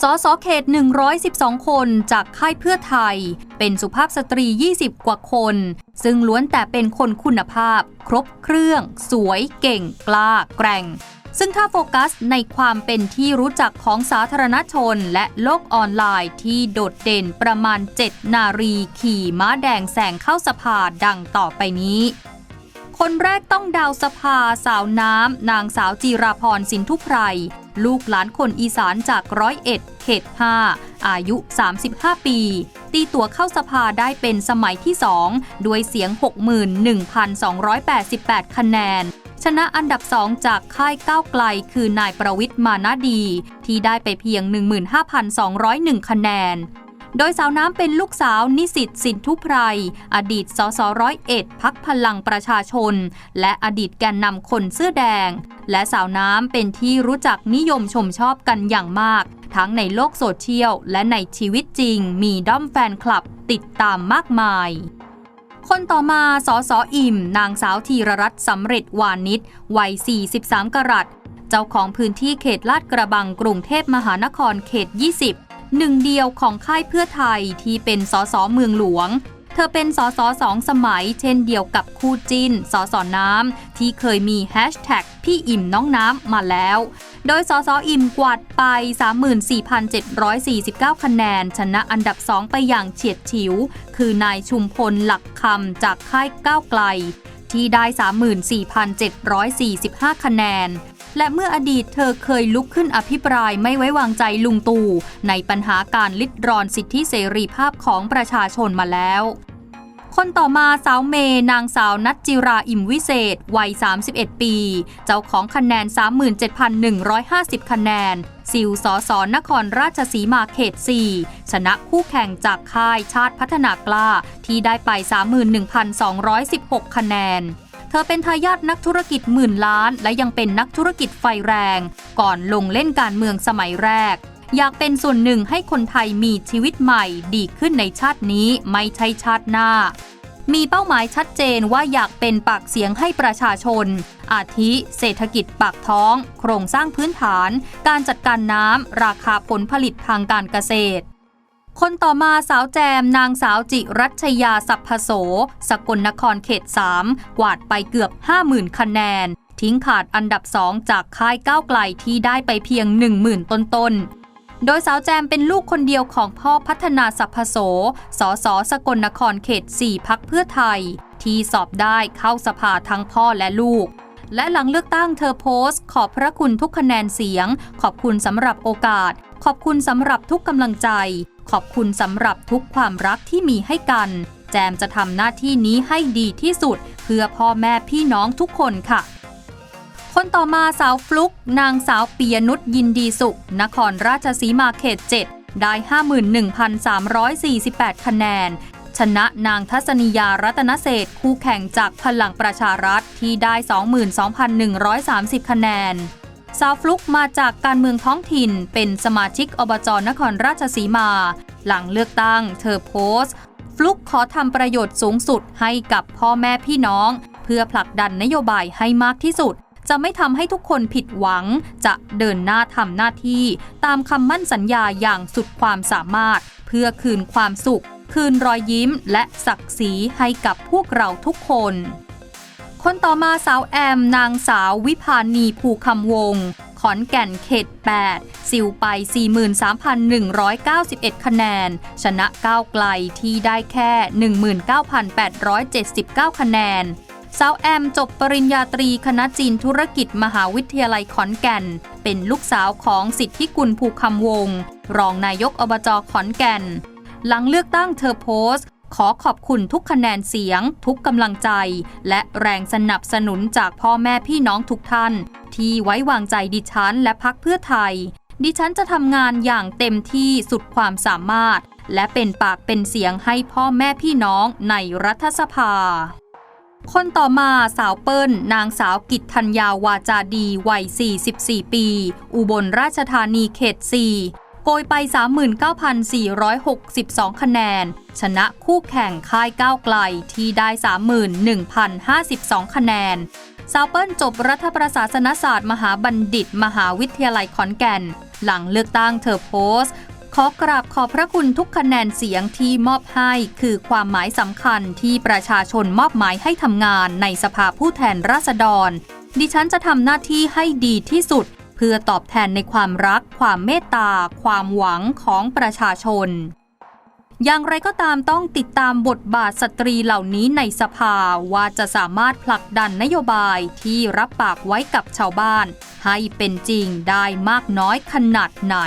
สสเขต 112 คนจากค่ายเพื่อไทย เป็นสุภาพสตรี 20 กว่าคน ซึ่งล้วนแต่เป็นคนคุณภาพ ครบเครื่อง สวย เก่ง กล้า แกร่ง ซึ่งถ้าโฟกัสในความเป็นที่รู้จักของสาธารณชนและโลกออนไลน์ที่โดดเด่นประมาณ 7 นารีขี่ม้าแดงแสงเข้าสภาดังต่อไปนี้คนแรกต้องดาวสภาสาวน้ำ นางสาวจีราพรสินทุไพร ลูกหลานคนอีสานจากร้อยเอ็ดเขต 5 อายุ 35 ปี ตีตัวเข้าสภาได้เป็นสมัยที่ 2 ด้วยเสียง 61,288 คะแนน ชนะอันดับ 2 จากค่ายก้าวไกล คือนายประวิทย์มานาดี ที่ได้ไปเพียง 15,201 คะแนน โดยสาวน้ำเป็นลูกสาวนิสิตสินทุไพร อดีตสสร้อยเอ็ดพักพลังประชาชน และอดีตแกนนำคนเสื้อแดง และสาวน้ำเป็นที่รู้จักนิยมชมชอบกันอย่างมาก ทั้งในโลกโซเชียล และในชีวิตจริง มีด้อมแฟนคลับติดตามมากมายคนต่อมาสอสออิ่ม นางสาวธีรรัตน์สำเร็จวานิชวัย 43 กรัตเจ้าของพื้นที่เขตลาดกระบังกรุงเทพมหานครเขต 20 หนึ่งเดียวของค่ายเพื่อไทยที่เป็นสสเมืองหลวง เธอเป็นสสสองสมัย เช่นเดียวกับคู่จิ้นสสน้ำที่เคยมีแฮชแท็กพี่อิ่มน้องน้ำมาแล้ว โดยสสอิ่มกวาดไป 34,749 คะแนน ชนะอันดับ 2 ไปอย่างเฉียดฉิว คือนายชุมพลหลักคำจากค่ายก้าวไกล ที่ได้ 34,745 คะแนน และเมื่ออดีตเธอเคยลุกขึ้นอภิปรายไม่ไว้วางใจลุงตู่ในปัญหาการลิดรอนสิทธิเสรีภาพของประชาชนมาแล้วคนต่อมาสาวเมนางสาวนัทจิราอิ่มวิเศษ วัย 31 ปี เจ้าของคะแนน 37,150 คะแนนซิลสอสอนครราชสีมาเขต 4 ชนะคู่แข่งจากค่ายชาติพัฒนากล้าที่ได้ไป 31,216 คะแนน ธอเป็นทายาทนักธุรกิจหมื่นล้าน และยังเป็นนักธุรกิจไฟแรง ก่อนลงเล่นการเมืองสมัยแรก อยากเป็นส่วนหนึ่งให้คนไทยมีชีวิตใหม่ดีขึ้นในชาตินี้ไม่ใช่ชาติหน้า มีเป้าหมายชัดเจนว่าอยากเป็นปากเสียงให้ประชาชน อาทิเศรษฐกิจปากท้อง โครงสร้างพื้นฐาน การจัดการน้ำราคาผลผลิตทางการเกษตร คนต่อมาสาวแจมนางสาวจิรัชยาสัพพโส สกลนครเขต 3 กวาดไปเกือบ 50,000 คะแนน ทิ้งขาดอันดับ 2 จากค่ายก้าวไกลที่ได้ไปเพียง 10,000 ต้นๆโดยสาวแจมเป็นลูกคนเดียวของพ่อพัฒนาสัพพโส สสสกลนครเขต 4 พักเพื่อไทย ที่สอบได้เข้าสภาทั้งพ่อและลูก และหลังเลือกตั้งเธอโพสต์ ขอบพระคุณทุกคะแนนเสียง ขอบคุณสำหรับโอกาส ขอบคุณสำหรับทุกกำลังใจ ขอบคุณสำหรับทุกความรักที่มีให้กัน แจมจะทำหน้าที่นี้ให้ดีที่สุด เพื่อพ่อแม่พี่น้องทุกคนค่ะ คนต่อมาสาวฟลุก นางสาวปียนุชยินดีสุข นครราชสีมาเขต 7 ได้ 51,348 คะแนนชนะนางทัศนียารัตนเศษคู่แข่งจากพลังประชารัฐที่ได้ 22,130 คะแนน สาวฟลุกมาจากการเมืองท้องถิ่น เป็นสมาชิกอบจนครราชสีมา หลังเลือกตั้ง เธอโพสต์ ฟลุกขอทำประโยชน์สูงสุดให้กับพ่อแม่พี่น้อง เพื่อผลักดันนโยบายให้มากที่สุด จะไม่ทำให้ทุกคนผิดหวัง จะเดินหน้าทำหน้าที่ ตามคำมั่นสัญญาอย่างสุดความสามารถ เพื่อคืนความสุข คืนรอยยิ้มและศักดิ์ศรีให้กับพวกเราทุกคน คนต่อมาสาวแอม นางสาววิพานีภูคำวงศ์ขอนแก่นเขต 8 สิวไป 43,191 คะแนน ชนะก้าวไกลที่ได้แค่ 19,879 คะแนนสาวแอมจบปริญญาตรีคณะจีนธุรกิจมหาวิทยาลัยขอนแก่น เป็นลูกสาวของสิทธิกุลภูคำวงศ์รองนายกอบจขอนแก่น หลังเลือกตั้งเธอโพสต์ ขอขอบคุณทุกคะแนนเสียง ทุกกำลังใจ และแรงสนับสนุนจากพ่อแม่พี่น้องทุกท่าน ที่ไว้วางใจดิฉันและพักเพื่อไทย ดิฉันจะทำงานอย่างเต็มที่สุดความสามารถ และเป็นปากเป็นเสียงให้พ่อแม่พี่น้องในรัฐสภา คนต่อมาสาวเปิ้ล นางสาวกิตธัญญาวาจาดีวัย 44 ปี อุบลราชธานีเขต 4 โกยไป 39,462 คะแนน ชนะคู่แข่งค่ายก้าวไกลที่ได้ 31,052 คะแนนสาวเปิ้ลจบรัฐประศาสนศาสตร์มหาบัณฑิต มหาวิทยาลัยขอนแก่น หลังเลือกตั้งเธอโพสต์ขอกราบขอบพระคุณทุกคะแนนเสียงที่มอบให้ คือความหมายสำคัญที่ประชาชนมอบหมายให้ทำงานในสภาผู้แทนราษฎร ดิฉันจะทำหน้าที่ให้ดีที่สุด เพื่อตอบแทนในความรัก ความเมตตา ความหวังของประชาชน อย่างไรก็ตามต้องติดตามบทบาทสตรีเหล่านี้ในสภาว่าจะสามารถผลักดันนโยบายที่รับปากไว้กับชาวบ้าน ให้เป็นจริงได้มากน้อยขนาดไหน